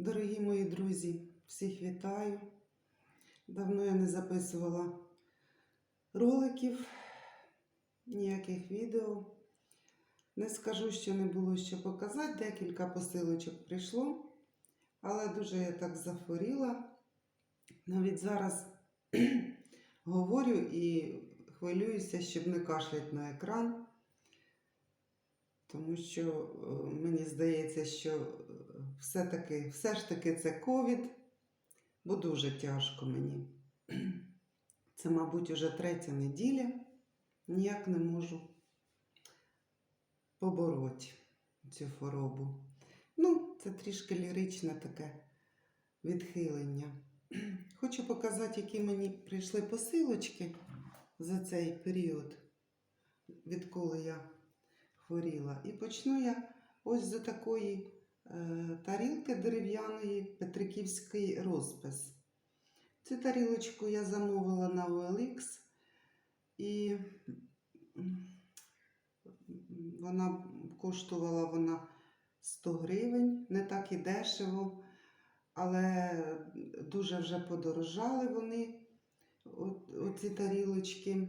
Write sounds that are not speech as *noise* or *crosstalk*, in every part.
Дорогі мої друзі, всіх вітаю. Давно я не записувала роликів, ніяких відео. Не скажу, що не було що показати. Декілька посилочок прийшло, але дуже я так захворіла. Навіть зараз *clears throat* говорю і хвилююся, щоб не кашлять на екран. Тому що е, мені здається, що все-таки, все ж таки це ковід, бо дуже тяжко мені. *clears throat* Це, мабуть, уже третя неділя. Ніяк не можу побороти цю хворобу. Ну, це трішки ліричне таке відхилення. *clears throat* Хочу показати, які мені прийшли посилочки за цей період, відколи я хворіла. І почну я ось з такої тарілки дерев'яної Петриківський розпис. Цю тарілочку я замовила на OLX і вона коштувала вона 100 гривень, не так і дешево, але дуже вже подорожали вони, оці тарілочки.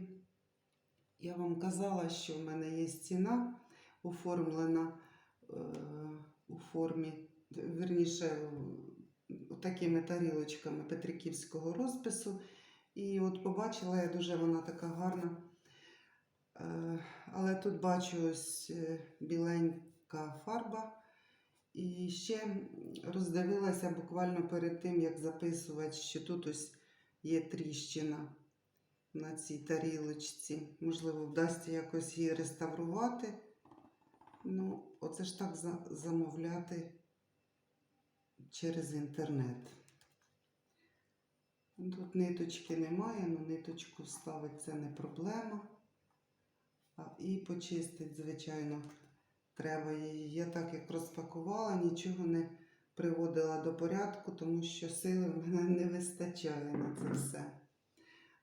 Я вам казала, що в мене є ціна оформлена е, у формі, верніше, такими тарілочками Петриківського розпису. І от побачила я дуже вона така гарна. Е, але тут бачу ось е, біленька фарба. І ще роздивилася буквально перед тим, як записувати, що тут ось є тріщина на цій тарілочці. Можливо, вдасться якось її реставрувати. Ну, оце ж так за- замовляти через інтернет. Тут ниточки немає, але ниточку вставити це не проблема. А, і почистити, звичайно, треба її. Я так як розпакувала, нічого не приводила до порядку, тому що сили в мене не вистачає на це все.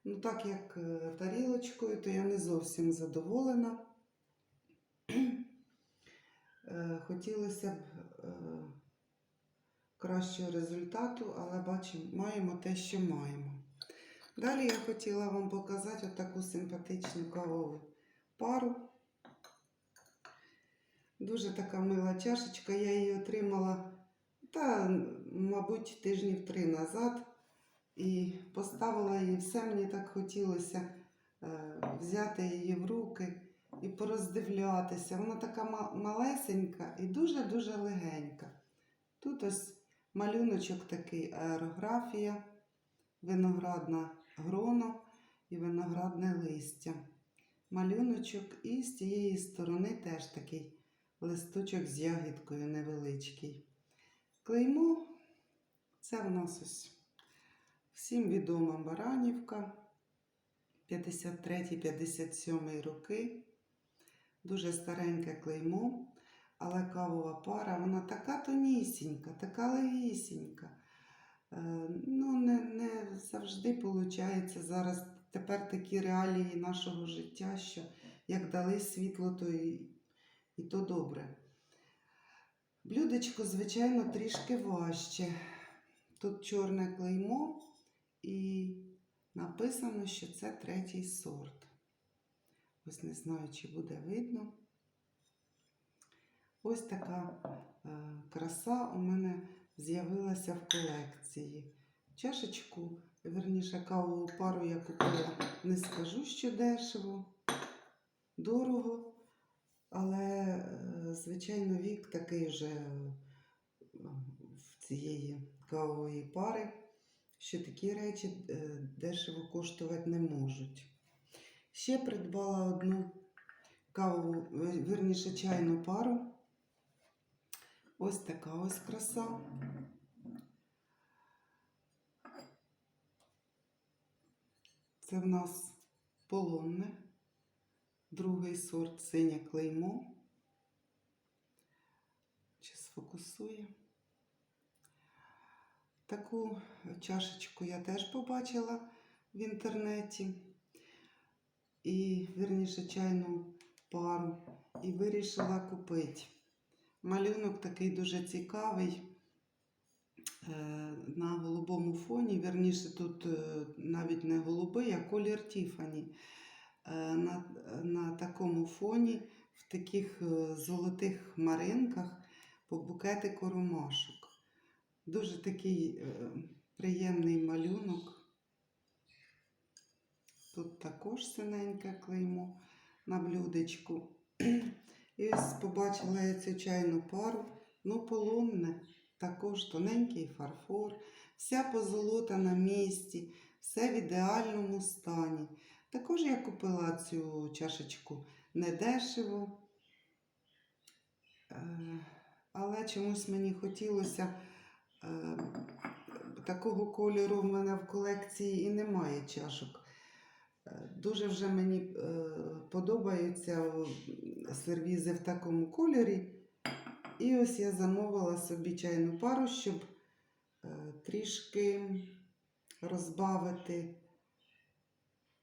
Ну, так як е, тарілочкою, то я не зовсім задоволена. Е, Хотілося б е, кращого результату, але бачимо, маємо те, що маємо. Далі я хотіла вам показати отаку симпатичну кавову пару. Дуже така мила чашечка. Я її отримала, та, мабуть, тижнів три назад. І поставила її, все мені так хотілося е, взяти її в руки і пороздивлятися. Вона така малесенька і дуже-дуже легенька. Тут ось малюночок такий аерографія, виноградна гроно і виноградне листя. Малюночок, і з цієї сторони теж такий листочок з ягідкою невеличкий. Клеймо це в нас ось всім відома Баранівка 53-57 роки. Дуже стареньке клеймо, але кавова пара, вона така тонісінька, така легісінька. Е, Ну, не, не завжди виходить зараз тепер такі реалії нашого життя, що як дали світло, то і, і то добре. Блюдечко, звичайно, трішки важче. Тут чорне клеймо і написано, що це третій сорт. Ось не знаю, чи буде видно. Ось така е, краса у мене з'явилася в колекції. Чашечку, верніше, кавову пару я купила, не скажу, що дешево, дорого, але, е, звичайно, вік такий вже е, в цієї кавової пари, що такі речі дешево коштувати не можуть. Ще придбала одну кавову, вер- вірніше чайну пару. Ось така ось краса. Це в нас полонне, другий сорт синє клеймо. Чи сфокусує? Таку чашечку я теж побачила в інтернеті. І, вірніше, чайну пару. І вирішила купити. Малюнок такий дуже цікавий. е, на голубому фоні, вірніше, тут е, навіть не голубий, а колір Тіфані. Е, На, на такому фоні, в таких золотих хмаринках по букетику ромашок. Дуже такий приємний малюнок. Тут також синеньке клеймо на блюдечку. І побачила я цю чайну пару. Ну, полонне, також тоненький фарфор, вся позолота на місці, все в ідеальному стані. Також я купила цю чашечку недешево, Е, але чомусь мені хотілося е, такого кольору в мене в колекції і немає чашок. Дуже вже мені е, подобаються сервізи в такому кольорі. І ось я замовила собі чайну пару, щоб е, трішки розбавити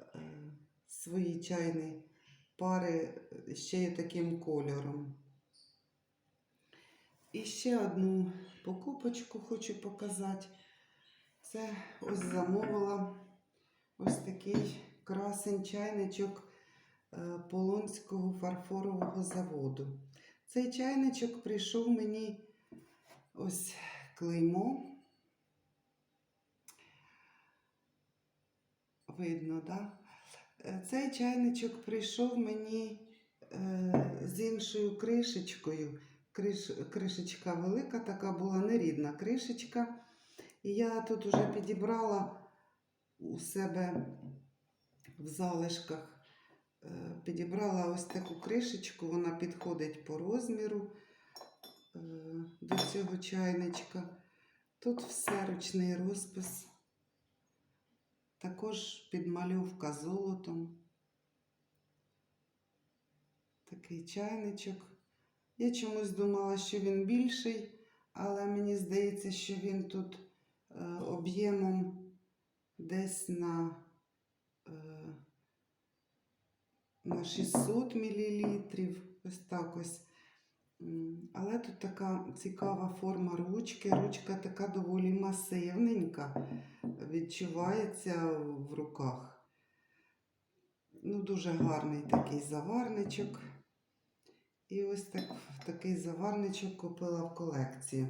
е, свої чайні пари ще й таким кольором. І ще одну покупочку хочу показати. Це ось замовила ось такий красень чайничок е, Полонського фарфорового заводу. Цей чайничок прийшов мені ось клеймо. Видно, да? Е, Цей чайничок прийшов мені е, з іншою кришечкою. Криш, кришечка велика, така була нерідна кришечка. І я тут уже підібрала у себе в залишках, е, підібрала ось таку кришечку, вона підходить по розміру е, до цього чайничка. Тут все ручний розпис, також підмальовка золотом. Такий чайничок. Я чомусь думала, що він більший, але мені здається, що він тут е, об'ємом десь на, на 600 мл. Ось так ось. Але тут така цікава форма ручки. Ручка така доволі масивненька, відчувається в руках. Ну, дуже гарний такий заварничок. І ось так, такий заварничок купила в колекцію.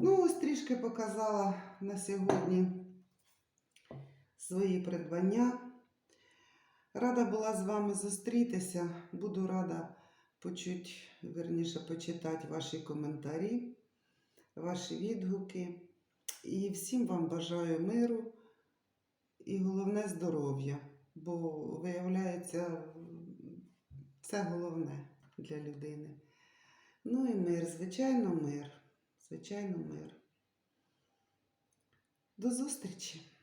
Ну, ось трішки показала на сьогодні свої придбання. Рада була з вами зустрітися. Буду рада почути, верніше, почитати ваші коментарі, ваші відгуки. І всім вам бажаю миру і головне здоров'я. Бо, виявляється, це головне для людини. Ну і мир, звичайно, мир. Звичайно, мир. До зустрічі!